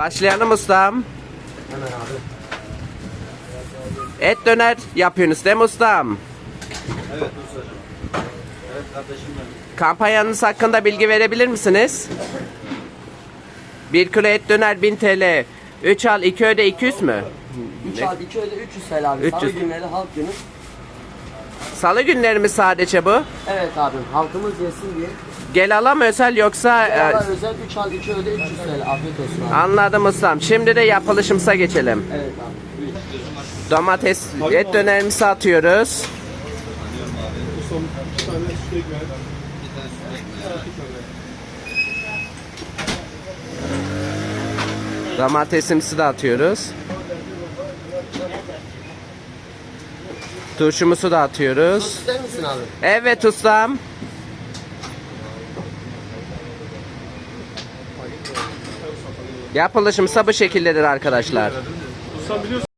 Başlayalım ustam. Hemen abi. Et döner yapıyorsunuz değil mi ustam? Evet ustacığım. Evet kardeşim benim. Kampanyanız hakkında bilgi verebilir misiniz? 1 kilo et döner 1000 TL. 3 al 2 öde 200 mü? 3 al 2 öde 300 TL abi. 300. Salı günleri halk günü. Salı günleri mi sadece bu? Evet abim halkımız yesin diye. Gel alam özel yoksa... e, Beraber özel 3 al 2 öde 300 TL. Afiyet olsun abi. Anladım ustam. Şimdi de yapılışımıza geçelim. Evet abi. Domates et dönerimizi atıyoruz. Domatesimizi de atıyoruz. Turşumuzu da atıyoruz. İster misin abi? Evet ustam. Yapılışımsa bu şekildedir arkadaşlar.